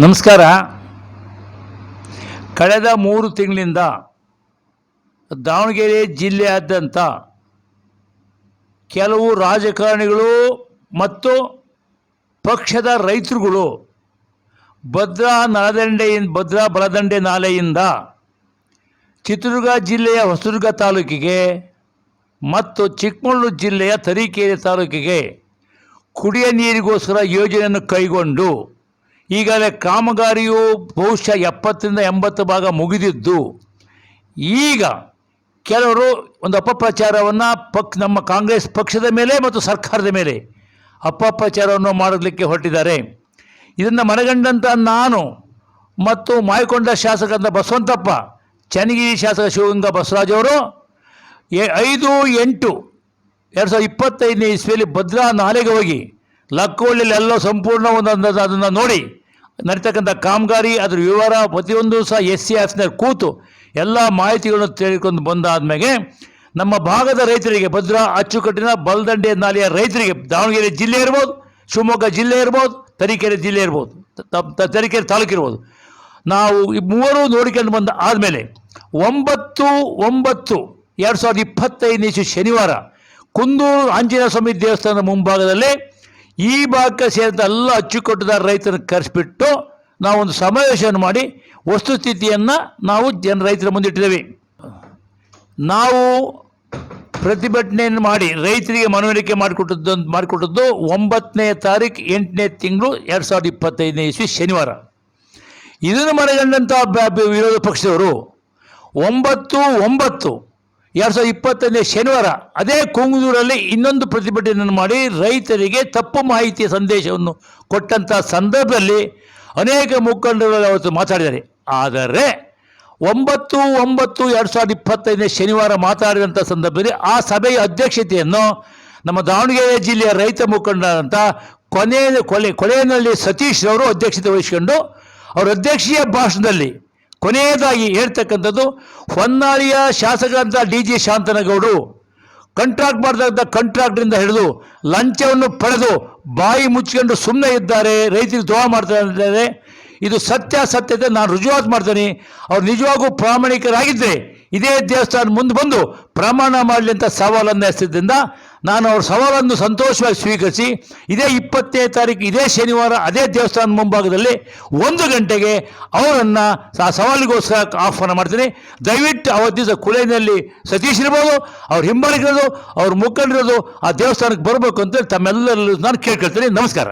ನಮಸ್ಕಾರ. ಕಳೆದ ಮೂರು ತಿಂಗಳಿಂದ ದಾವಣಗೆರೆ ಜಿಲ್ಲೆಯಾದ್ಯಂತ ಕೆಲವು ರಾಜಕಾರಣಿಗಳು ಮತ್ತು ಪಕ್ಷದ ರೈತರುಗಳು ಭದ್ರಾ ನಳದಂಡೆಯಿಂದ, ಭದ್ರಾ ಬಲದಂಡೆ ನಾಲೆಯಿಂದ ಚಿತ್ರದುರ್ಗ ಜಿಲ್ಲೆಯ ಹೊಸದುರ್ಗ ತಾಲೂಕಿಗೆ ಮತ್ತು ಚಿಕ್ಕಮಗಳೂರು ಜಿಲ್ಲೆಯ ತರೀಕೆರೆ ತಾಲೂಕಿಗೆ ಕುಡಿಯ ನೀರಿಗೋಸ್ಕರ ಯೋಜನೆಯನ್ನು ಕೈಗೊಂಡು ಈಗಲೇ ಕಾಮಗಾರಿಯು ಬಹುಶಃ ಎಪ್ಪತ್ತರಿಂದ ಎಂಬತ್ತು ಭಾಗ ಮುಗಿದಿದ್ದು, ಈಗ ಕೆಲವರು ಒಂದು ಅಪಪ್ರಚಾರವನ್ನು ಪಕ್, ನಮ್ಮ ಕಾಂಗ್ರೆಸ್ ಪಕ್ಷದ ಮೇಲೆ ಮತ್ತು ಸರ್ಕಾರದ ಮೇಲೆ ಅಪಪ್ರಚಾರವನ್ನು ಮಾಡಲಿಕ್ಕೆ ಹೊರಟಿದ್ದಾರೆ. ಇದನ್ನು ಮನಗಂಡಂಥ ನಾನು ಮತ್ತು ಮಾಯಕೊಂಡ ಶಾಸಕರಂತ ಬಸವಂತಪ್ಪ, ಚನ್ನಗಿರಿ ಶಾಸಕ ಶಿವಗಂಗಾ ಬಸವರಾಜ್ ಅವರು ಐದು, ಎಂಟು, ಎರಡು ಸಾವಿರದ ಇಪ್ಪತ್ತೈದನೇ ಇಸ್ವಿಯಲ್ಲಿ ಭದ್ರಾ ನಾಲೆಗೆ ಹೋಗಿ ಲಕ್ಕೋಳಿಯಲ್ಲಿ ಎಲ್ಲೋ ಸಂಪೂರ್ಣ ಒಂದು ಅದನ್ನು ನೋಡಿ ನಡೀತಕ್ಕಂಥ ಕಾಮಗಾರಿ, ಅದರ ವಿವರ ಪ್ರತಿಯೊಂದು ಸಹ ಎಸ್ ಸಿ ಆಫೀಸ್ನಲ್ಲಿ ಕೂತು ಎಲ್ಲ ಮಾಹಿತಿಗಳನ್ನು ತಿಳ್ಕೊಂಡು ಬಂದಾದ್ಮೇಲೆ ನಮ್ಮ ಭಾಗದ ರೈತರಿಗೆ ಭದ್ರಾ, ಅಚ್ಚುಕಟ್ಟಿನ, ಬಲದಂಡೆ ನಾಲೆಯ ರೈತರಿಗೆ ದಾವಣಗೆರೆ ಜಿಲ್ಲೆ ಇರ್ಬೋದು, ಶಿವಮೊಗ್ಗ ಜಿಲ್ಲೆ ಇರ್ಬೋದು, ತರೀಕೆರೆ ಜಿಲ್ಲೆ ಇರ್ಬೋದು ತರೀಕೆರೆ ತಾಲೂಕು ಇರ್ಬೋದು. ನಾವು ಈ ಮೂವರು ನೋಡಿಕೊಂಡು ಬಂದ ಆದಮೇಲೆ ಒಂಬತ್ತು ಒಂಬತ್ತು, ಎರಡು ಸಾವಿರದ ಇಪ್ಪತ್ತೈದನೇ ಶನಿವಾರ ಕುಂದೂರು ಆಂಜನೇಯ ಸ್ವಾಮಿ ದೇವಸ್ಥಾನದ ಮುಂಭಾಗದಲ್ಲಿ ಈ ಭಾಗಕ್ಕೆ ಸೇರಿದ ಎಲ್ಲ ಅಚ್ಚುಕಟ್ಟುದಾರ ರೈತರನ್ನು ಕರೆಸಿಬಿಟ್ಟು ನಾವೊಂದು ಸಮಾವೇಶವನ್ನು ಮಾಡಿ ವಸ್ತುಸ್ಥಿತಿಯನ್ನು ನಾವು ಜನ ರೈತರ ಮುಂದಿಟ್ಟಿದ್ದೇವೆ ನಾವು ಪ್ರತಿಭಟನೆಯನ್ನು ಮಾಡಿ ರೈತರಿಗೆ ಮನವರಿಕೆ ಮಾಡಿಕೊಟ್ಟದ್ದು ಮಾಡಿಕೊಟ್ಟದ್ದು ಒಂಬತ್ತನೇ ತಾರೀಕು ಎಂಟನೇ ತಿಂಗಳು ಎರಡು ಸಾವಿರದ ಇಪ್ಪತ್ತೈದನೇ ಇಸ್ವಿ ಶನಿವಾರ. ಇದನ್ನು ಮನಗಂಡಂಥ ವಿರೋಧ ಪಕ್ಷದವರು ಒಂಬತ್ತು ಒಂಬತ್ತು ಎರಡು ಸಾವಿರದ ಇಪ್ಪತ್ತನೇ ಶನಿವಾರ ಅದೇ ಕುಂಗದೂರಲ್ಲಿ ಇನ್ನೊಂದು ಪ್ರತಿಭಟನೆಯನ್ನು ಮಾಡಿ ರೈತರಿಗೆ ತಪ್ಪು ಮಾಹಿತಿಯ ಸಂದೇಶವನ್ನು ಕೊಟ್ಟಂಥ ಸಂದರ್ಭದಲ್ಲಿ ಅನೇಕ ಮುಖಂಡರು ಅವತ್ತು ಮಾತಾಡಿದ್ದಾರೆ. ಆದರೆ ಒಂಬತ್ತು ಒಂಬತ್ತು ಎರಡು ಸಾವಿರದ ಇಪ್ಪತ್ತೈದನೇ ಶನಿವಾರ ಮಾತಾಡಿದಂಥ ಸಂದರ್ಭದಲ್ಲಿ ಆ ಸಭೆಯ ಅಧ್ಯಕ್ಷತೆಯನ್ನು ನಮ್ಮ ದಾವಣಗೆರೆ ಜಿಲ್ಲೆಯ ರೈತ ಮುಖಂಡರಂಥ ಕೊನೆ ಕೊಲೆ ಕೊಲೆಯಲ್ಲಿ ಸತೀಶ್ ಅವರು ಅಧ್ಯಕ್ಷತೆ ವಹಿಸಿಕೊಂಡು ಅವರ ಅಧ್ಯಕ್ಷೀಯ ಭಾಷಣದಲ್ಲಿ ಕೊನೆಯದಾಗಿ ಹೇಳ್ತಕ್ಕಂಥದ್ದು, ಹೊನ್ನಾಳಿಯ ಶಾಸಕರಂತ ಡಿ ಜಿ ಶಾಂತನಗೌಡರು ಕಂಟ್ರಾಕ್ಟ್ ಮಾಡಿದಂಥ ಕಂಟ್ರಾಕ್ಟ್ರಿಂದ ಹಿಡಿದು ಲಂಚವನ್ನು ಪಡೆದು ಬಾಯಿ ಮುಚ್ಕೊಂಡು ಸುಮ್ಮನೆ ಇದ್ದಾರೆ ರೈತರಿಗೆ ದ್ರೋಹ ಮಾಡ್ತಾರೆ ಇದು ಇದು ಸತ್ಯಾಸತ್ಯತೆ ನಾನು ರುಜುವಾತು ಮಾಡ್ತೀನಿ. ಅವ್ರು ನಿಜವಾಗೂ ಪ್ರಾಮಾಣಿಕರಾಗಿದ್ದರೆ ಇದೇ ದೇವಸ್ಥಾನ ಮುಂದೆ ಬಂದು ಪ್ರಮಾಣ ಮಾಡಲಿ ಅಂತ ಸವಾಲನ್ನು ಎಸೆದಿಂದ ನಾನು ಅವ್ರ ಸವಾಲನ್ನು ಸಂತೋಷವಾಗಿ ಸ್ವೀಕರಿಸಿ, ಇದೇ ಇಪ್ಪತ್ತನೇ ತಾರೀಕು, ಇದೇ ಶನಿವಾರ, ಅದೇ ದೇವಸ್ಥಾನ ಮುಂಭಾಗದಲ್ಲಿ ಒಂದು ಗಂಟೆಗೆ ಅವರನ್ನು ಆ ಸವಾಲಿಗೋಸ್ಕರ ಆಹ್ವಾನ ಮಾಡ್ತೀನಿ. ದಯವಿಟ್ಟು ಅವತ್ತು ದಿವಸ ಕುಲೆಯಲ್ಲಿ ಸತೀಶ್ ಇರ್ಬೋದು, ಅವ್ರ ಹಿಂಬಾಲಿಗಿರೋದು, ಅವ್ರ ಮುಖಂಡಿರೋದು ಆ ದೇವಸ್ಥಾನಕ್ಕೆ ಬರಬೇಕು ಅಂತೇಳಿ ತಮ್ಮೆಲ್ಲರಲ್ಲೂ ನಾನು ಕೇಳ್ಕೊಳ್ತೀನಿ. ನಮಸ್ಕಾರ.